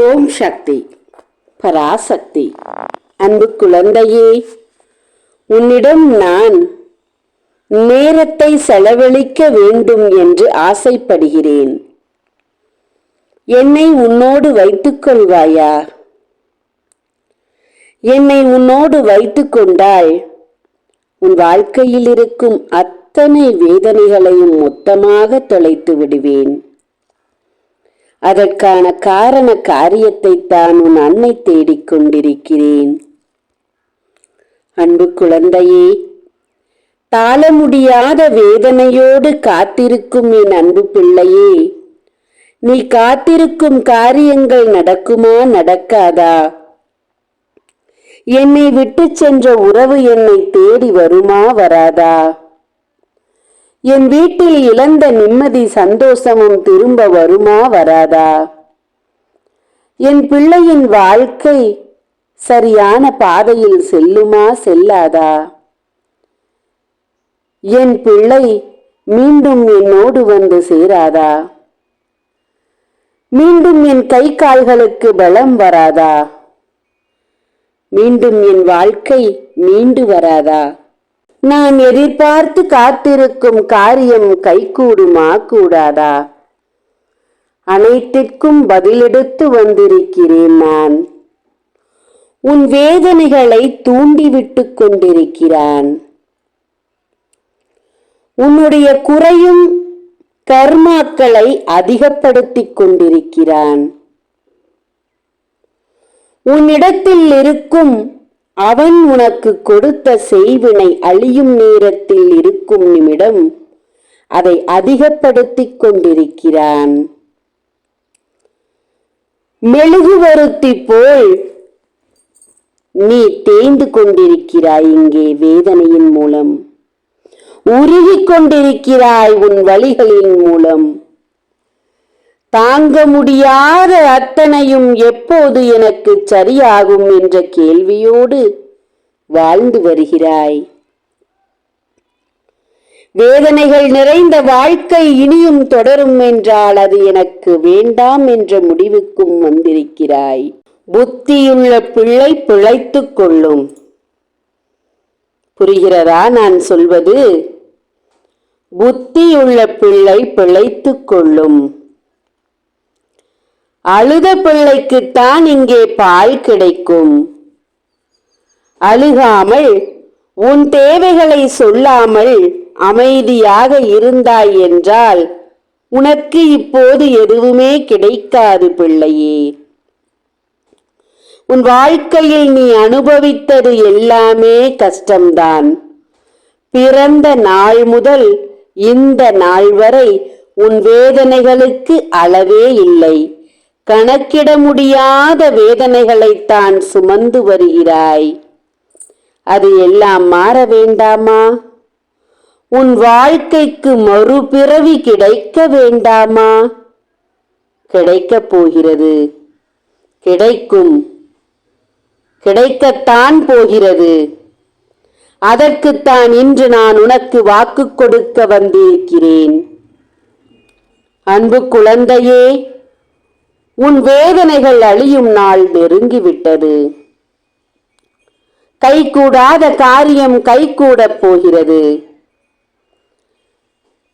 ஓம் சக்தி பராசக்தி. அன்பு குழந்தையே உன்னிடம் நான் நேரத்தை செலவழிக்க வேண்டும் என்று ஆசைப்படுகிறேன். என்னை உன்னோடு வைத்துக் கொள்வாயா? என்னை உன்னோடு வைத்துக் கொண்டால் உன் வாழ்க்கையில் இருக்கும் அத்தனை வேதனைகளையும் மொத்தமாக தொலைத்து விடுவேன். அதற்கான காரண காரியத்தை தான் உன் அன்னை தேடிக் கொண்டிருக்கிறேன். அன்பு குழந்தையே தாழ முடியாத வேதனையோடு காத்திருக்கும் என் அன்பு பிள்ளையே நீ காத்திருக்கும் காரியங்கள் நடக்குமா நடக்காதா? என்னை விட்டு சென்ற உறவு என்னை தேடி வருமா வராதா? என் வீட்டில் இழந்த நிம்மதி சந்தோஷமும் திரும்ப வருமா வராதா? என் பிள்ளையின் வாழ்க்கை சரியான பாதையில் செல்லுமா செல்லாதா? என் பிள்ளை மீண்டும் என்னோடு வந்து சேராதா? மீண்டும் என் கை கால்களுக்கு பலம் வராதா? மீண்டும் என் வாழ்க்கை மீண்டு வராதா? நான் எதிர்பார்த்து காத்திருக்கும் காரியம் கைகூடுமா கூடாதா? அனைத்திற்கும் பதிலெடுத்து வந்திருக்கிறேன் நான். உன் வேதனைகளை தூண்டிவிட்டு கொண்டிருக்கிறான். உன்னுடைய குறையும் கர்மாக்களை அதிகப்படுத்திக் கொண்டிருக்கிறான். உன்னிடத்தில் இருக்கும் அவன் உனக்கு கொடுத்த செய்வினை அழியும் நேரத்தில் இருக்கும் நிமிடம் அதை அதிகப்படுத்திக் கொண்டிருக்கிறான். மெழுகுவருத்தி போல் நீ தேய்ந்து கொண்டிருக்கிறாய் இங்கே வேதனையின் மூலம். உருகிக் கொண்டிருக்கிறாய் உன் வழிகளின் மூலம். தாங்க முடியாத அத்தனையும் எப்போது எனக்கு சரியாகும் என்ற கேள்வியோடு வாழ்ந்து வருகிறாய். வேதனைகள் நிறைந்த வாழ்க்கை இனியும் தொடரும் என்றால் அது எனக்கு வேண்டாம் என்ற முடிவுக்கும் வந்திருக்கிறாய். புத்தியுள்ள பிள்ளை பிழைத்துக் கொள்ளும். புரிகிறதா நான் சொல்வது? புத்தியுள்ள பிள்ளை பிழைத்துக் கொள்ளும். அழுத பிள்ளைக்குத்தான் இங்கே பால் கிடைக்கும். அழுகாமல் உன் தேவைகளை சொல்லாமல் அமைதியாக இருந்தாய் என்றால் உனக்கு இப்போது எதுவுமே கிடைக்காது பிள்ளையே. உன் வாழ்க்கையில் நீ அனுபவித்தது எல்லாமே கஷ்டம்தான். பிறந்த நாள் முதல் இந்த நாள் வரை உன் வேதனைகளுக்கு அளவே இல்லை. கணக்கிட முடியாத வேதனைகளைத்தான் சுமந்து வருகிறாய். அது எல்லாம் மாற வேண்டாமா? உன் வாழ்க்கைக்கு மறுபிறவி கிடைக்க வேண்டாமா? கிடைக்கப் போகிறது. கிடைக்கும். கிடைக்கத்தான் போகிறது. அதற்குத்தான் இன்று நான் உனக்கு வாக்கு கொடுக்க வந்திருக்கிறேன். அன்பு குழந்தையே உன் வேதனைகள் அழியும் நாள் நெருங்கிவிட்டது. கைகூடாத காரியம் கைகூடப் போகிறது.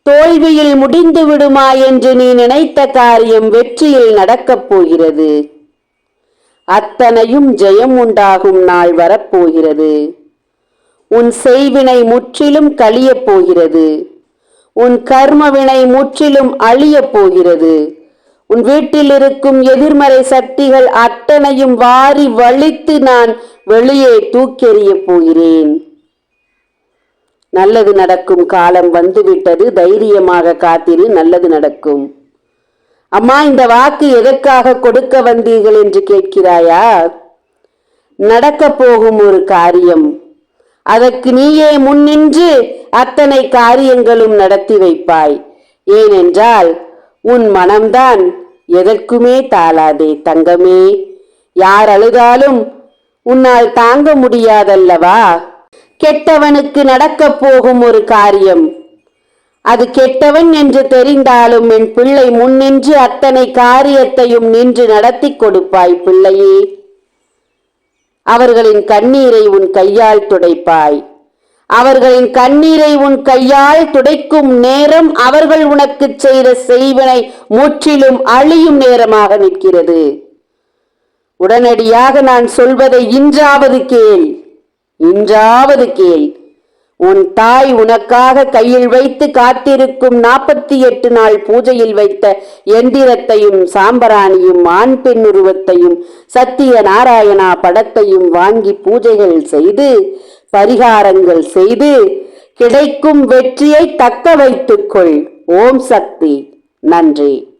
தோல்வியில் முடிந்து விடுமா என்று நீ நினைத்த காரியம் வெற்றியில் நடக்கப் போகிறது. அத்தனையும் ஜெயம் உண்டாகும் நாள் வரப்போகிறது. உன் செய்வினை முற்றிலும் கழியப் போகிறது. உன் கர்மவினை முற்றிலும் அழியப் போகிறது. உன் வீட்டில் இருக்கும் எதிர்மறை சக்திகள் அத்தனையும் வாரி வலித்து நான் வெளியே தூக்கெறிய போகிறேன். நல்லது நடக்கும் காலம் வந்துவிட்டது. தைரியமாக காத்திரு நல்லது நடக்கும். அம்மா இந்த வாக்கு எதற்காக கொடுக்க வந்தீர்கள் என்று கேட்கிறாயா? நடக்கப் போகும் ஒரு காரியம். அதற்கு நீயே முன்னின்று அத்தனை காரியங்களும் நடத்தி வைப்பாய். ஏனென்றால் உன் மனம்தான் எதற்குமே தாளாதே தங்கமே. யார் அழுதாலும் உன்னால் தாங்க முடியாதல்லவா? கெட்டவனுக்கு நடக்கப் போகும் ஒரு காரியம். அது கெட்டவன் என்று தெரிந்தாலும் என் பிள்ளை முன்னின்று அத்தனை காரியத்தையும் நின்று நடத்தி கொடுப்பாய் பிள்ளையே. அவர்களின் கண்ணீரை உன் கையால் துடைப்பாய். அவர்களின் கண்ணீரை உன் கையால் துடைக்கும் நேரம் அவர்கள் உனக்கு செய்த செய்வினை முற்றிலும் அழியும் நேரமாக நிற்கிறது. உடனடியாக நான் சொல்வதை இன்றாவது கேள். இன்றாவது கேள். உன் தாய் உனக்காக கையில் வைத்து காத்திருக்கும் நாற்பத்தி எட்டு நாள் பூஜையில் வைத்த எந்திரத்தையும் சாம்பராணியும் ஆண் பெண் உருவத்தையும் சத்திய நாராயணா படத்தையும் வாங்கி பூஜைகள் செய்து பரிகாரங்கள் செய்து கிடைக்கும் வெற்றியை தக்க வைத்துக்கொள் ஓம் சக்தி. நன்றி.